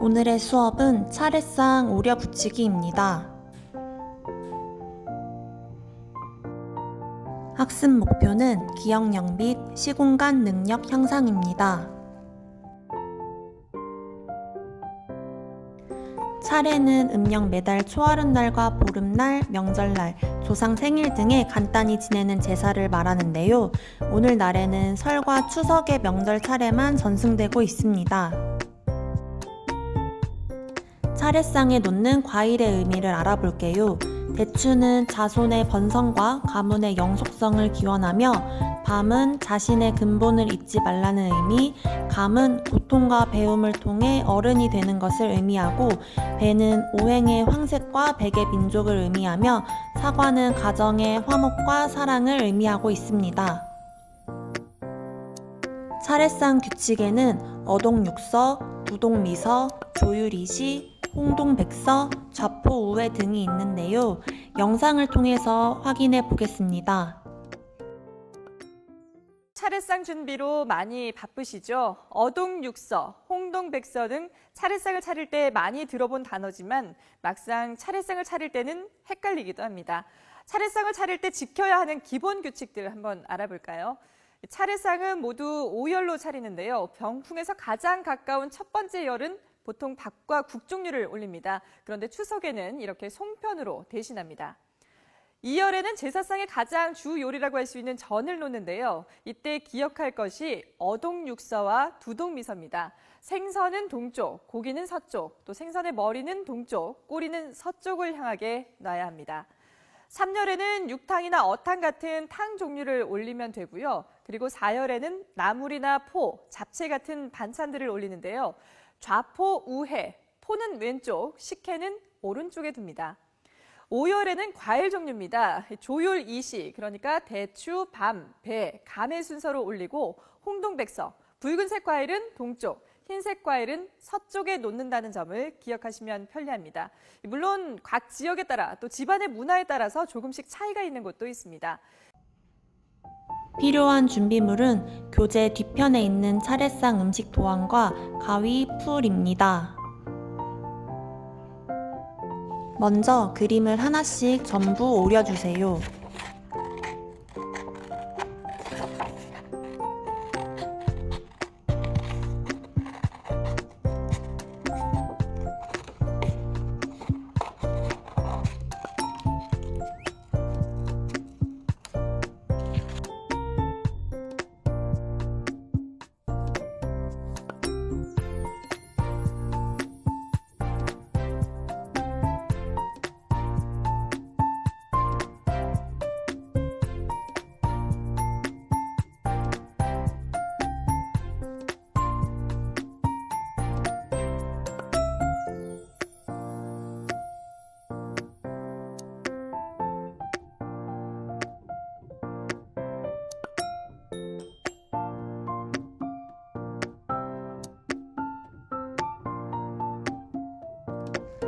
오늘의 수업은 차례상 오려 붙이기입니다. 학습 목표는 기억력 및 시공간 능력 향상입니다. 차례는 음력 매달 초하룻 날과 보름날, 명절날, 조상 생일 등에 간단히 지내는 제사를 말하는데요. 오늘날에는 설과 추석의 명절 차례만 전승되고 있습니다. 차례상에 놓는 과일의 의미를 알아볼게요. 대추는 자손의 번성과 가문의 영속성을 기원하며 밤은 자신의 근본을 잊지 말라는 의미, 감은 고통과 배움을 통해 어른이 되는 것을 의미하고 배는 오행의 황색과 백의 민족을 의미하며 사과는 가정의 화목과 사랑을 의미하고 있습니다. 차례상 규칙에는 어동육서, 부동미서, 조율이시, 홍동백서, 좌포 우회 등이 있는데요. 영상을 통해서 확인해 보겠습니다. 차례상 준비로 많이 바쁘시죠? 어동육서, 홍동백서 등 차례상을 차릴 때 많이 들어본 단어지만 막상 차례상을 차릴 때는 헷갈리기도 합니다. 차례상을 차릴 때 지켜야 하는 기본 규칙들 한번 알아볼까요? 차례상은 모두 오열로 차리는데요. 병풍에서 가장 가까운 첫 번째 열은 보통 닭과 국 종류를 올립니다. 그런데 추석에는 이렇게 송편으로 대신합니다. 이열에는 제사상의 가장 주 요리라고 할 수 있는 전을 놓는데요. 이때 기억할 것이 어동육서와 두동미서입니다. 생선은 동쪽, 고기는 서쪽, 또 생선의 머리는 동쪽, 꼬리는 서쪽을 향하게 놔야 합니다. 삼열에는 육탕이나 어탕 같은 탕 종류를 올리면 되고요. 그리고 사열에는 나물이나 포, 잡채 같은 반찬들을 올리는데요. 좌포 우회, 포는 왼쪽, 식혜는 오른쪽에 둡니다. 오열에는 과일 종류입니다. 조율 이시, 그러니까 대추, 밤, 배, 감의 순서로 올리고 홍동백서, 붉은색 과일은 동쪽, 흰색 과일은 서쪽에 놓는다는 점을 기억하시면 편리합니다. 물론 각 지역에 따라 또 집안의 문화에 따라서 조금씩 차이가 있는 곳도 있습니다. 필요한 준비물은 교재 뒤편에 있는 차례상 음식 도안과 가위, 풀입니다. 먼저 그림을 하나씩 전부 오려주세요.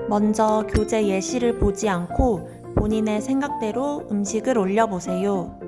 먼저 교재 예시를 보지 않고 본인의 생각대로 음식을 올려보세요.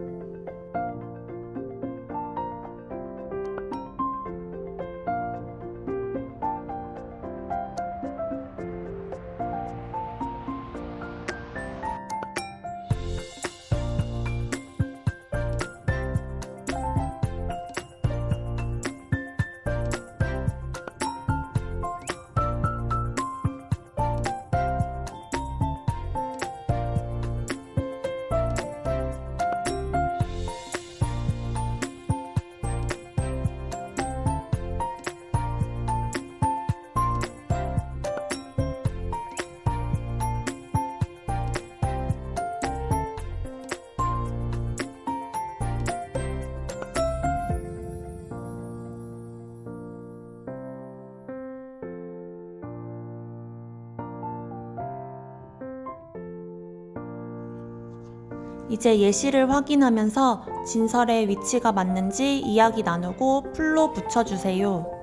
이제 예시를 확인하면서 진설의 위치가 맞는지 이야기 나누고 풀로 붙여주세요.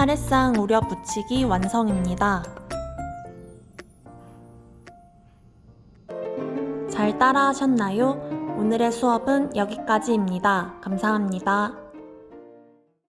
차례상 우려 붙이기 완성입니다. 잘 따라 하셨나요? 오늘의 수업은 여기까지입니다. 감사합니다.